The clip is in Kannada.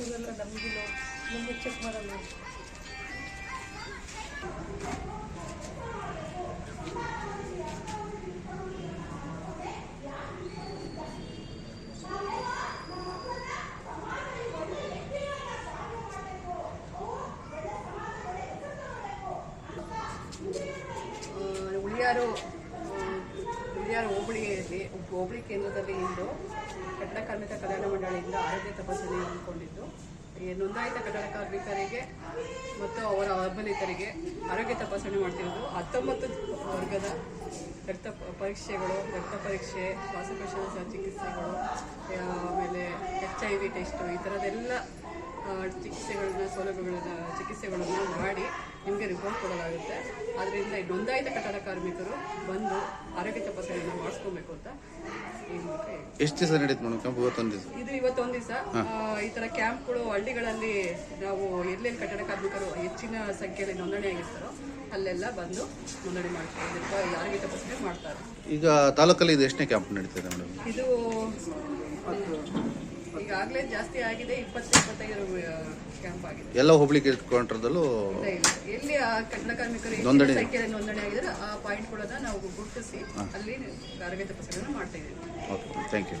ಇದೆಲ್ಲ ನಮಗಿಲ್ಲ ನಮಗೆ ಚೆಕ್ ಮಾಡಲ್ಲ ಆ, ಉಳಿಯಾರು ಆ, ಉಳಿಯಾರು ಹೋಬಳಿಯಲ್ಲಿ, ಹೋಬಳಿ ಕೇಂದ್ರದಲ್ಲಿ ಇಂದು ಕಟ್ಟಡ ಕಾರ್ಮಿಕ ಕಲ್ಯಾಣ ಮಂಡಳಿಯಿಂದ ಆರೋಗ್ಯ ತಪಾಸಣೆ ಹಮ್ಮಿಕೊಂಡಿದ್ದು. ಈ ನೋಂದಾಯಿತ ಕಟ್ಟಡ ಕಾರ್ಮಿಕರಿಗೆ ಮತ್ತು ಅವರ ಅಬಲಿತರಿಗೆ ಆರೋಗ್ಯ ತಪಾಸಣೆ ಮಾಡ್ತಿರೋದು ಹತ್ತೊಂಬತ್ತು ವರ್ಗದ ರಕ್ತ ಪರೀಕ್ಷೆಗಳು, ರಕ್ತ ಪರೀಕ್ಷೆ, ಶ್ವಾಸಕೋಶ ಚಿಕಿತ್ಸೆಗಳು, ಆಮೇಲೆ ಎಚ್ ಐ ವಿ ಟೆಸ್ಟು ಈ ಥರದ್ದೆಲ್ಲ ಚಿಕಿತ್ಸೆಗಳನ್ನ ಸೌಲಭ್ಯಗಳನ್ನ ಚಿಕಿತ್ಸೆಗಳನ್ನು ಮಾಡಿ ನಿಮಗೆ ರಿಪೋರ್ಟ್ ಕೊಡಲಾಗುತ್ತೆ. ಅದರಿಂದ ಈ ನೋಂದಾಯಿತ ಕಟ್ಟಡ ಕಾರ್ಮಿಕರು ಬಂದು ಆರೋಗ್ಯ ತಪಾಸಣೆಯನ್ನು ಮಾಡಿಸ್ಕೊಬೇಕು ಅಂತ ಎಷ್ಟು ದಿವಸ ನಡೀತು ಮೇಡಮ್ ಕ್ಯಾಂಪ್ ಇವತ್ತೊಂದು ದಿವಸ? ಇದು ಇವತ್ತೊಂದು ದಿವಸ. ಈ ಥರ ಕ್ಯಾಂಪ್ಗಳು ಹಳ್ಳಿಗಳಲ್ಲಿ ನಾವು ಎಲ್ಲೆಲ್ಲಿ ಕಟ್ಟಡ ಕಾರ್ಮಿಕರು ಹೆಚ್ಚಿನ ಸಂಖ್ಯೆಯಲ್ಲಿ ನೋಂದಣಿ ಆಗಿರ್ತಾರೋ ಅಲ್ಲೆಲ್ಲ ಬಂದು ನೋಂದಣಿ ಮಾಡ್ತಾರೆ ಆರೋಗ್ಯ ತಪಾಸಣೆ ಮಾಡ್ತಾರೆ. ಈಗ ತಾಲೂಕಲ್ಲಿ ಇದು ಎಷ್ಟನೇ ಕ್ಯಾಂಪ್ ನಡೀತಿದೆ ಮೇಡಮ್? ಇದು ಈಗಾಗಲೇ ಜಾಸ್ತಿ ಆಗಿದೆ ಇಪ್ಪತ್ತು ಇಪ್ಪತ್ತೈದು ಕ್ಯಾಂಪ್ ಆಗಿದೆ ಎಲ್ಲ ಹೋಬಳಿ ಕೌಂಟ್ರದಲ್ಲೂ. ಎಲ್ಲಿ ಆ ಕನ್ನಡ ಕಾರ್ಮಿಕರು ನೋಂದಣಿ. ಸಂಖ್ಯೆಯಲ್ಲಿ ನೋಂದಣಿ ಆಗಿದ್ರೆ ಆ ಪಾಯಿಂಟ್ಗಳನ್ನ ನಾವು ಗುರುತಿಸಿ ಅಲ್ಲಿ ತರಬೇತಿ ಪ್ರಸಾರ ಮಾಡ್ತಾ ಇದ್ದೀವಿ ಓಕೆ ಥ್ಯಾಂಕ್ ಯು